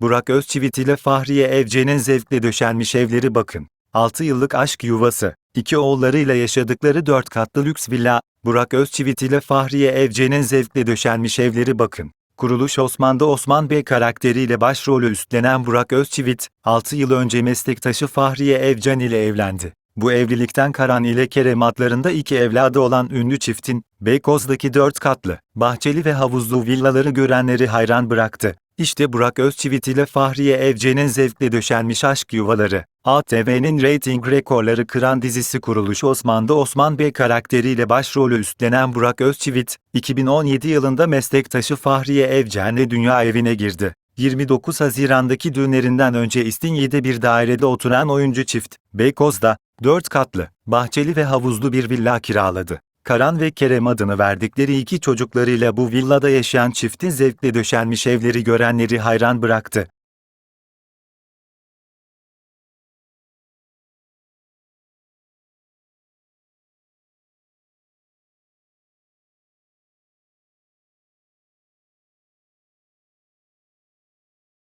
Burak Özçivit ile Fahriye Evcen'in zevkle döşenmiş evleri bakın. 6 yıllık aşk yuvası, iki oğullarıyla yaşadıkları 4 katlı lüks villa, Burak Özçivit ile Fahriye Evcen'in zevkle döşenmiş evleri bakın. Kuruluş Osman'da Osman Bey karakteriyle başrolü üstlenen Burak Özçivit, 6 yıl önce meslektaşı Fahriye Evcen ile evlendi. Bu evlilikten Karan ile Kerem adlarında iki evladı olan ünlü çiftin, Beykoz'daki dört katlı, bahçeli ve havuzlu villaları görenleri hayran bıraktı. İşte Burak Özçivit ile Fahriye Evcen'in zevkle döşenmiş aşk yuvaları. ATV'nin reyting rekorları kıran dizisi Kuruluş Osman'da Osman Bey karakteriyle başrolü üstlenen Burak Özçivit, 2017 yılında meslektaşı Fahriye Evcen'le dünya evine girdi. 29 Haziran'daki düğünlerinden önce İstinye'de bir dairede oturan oyuncu çift, Beykoz'da, 4 katlı, bahçeli ve havuzlu bir villa kiraladı. Karan ve Kerem adını verdikleri iki çocuklarıyla bu villada yaşayan çiftin zevkle döşenmiş evleri görenleri hayran bıraktı.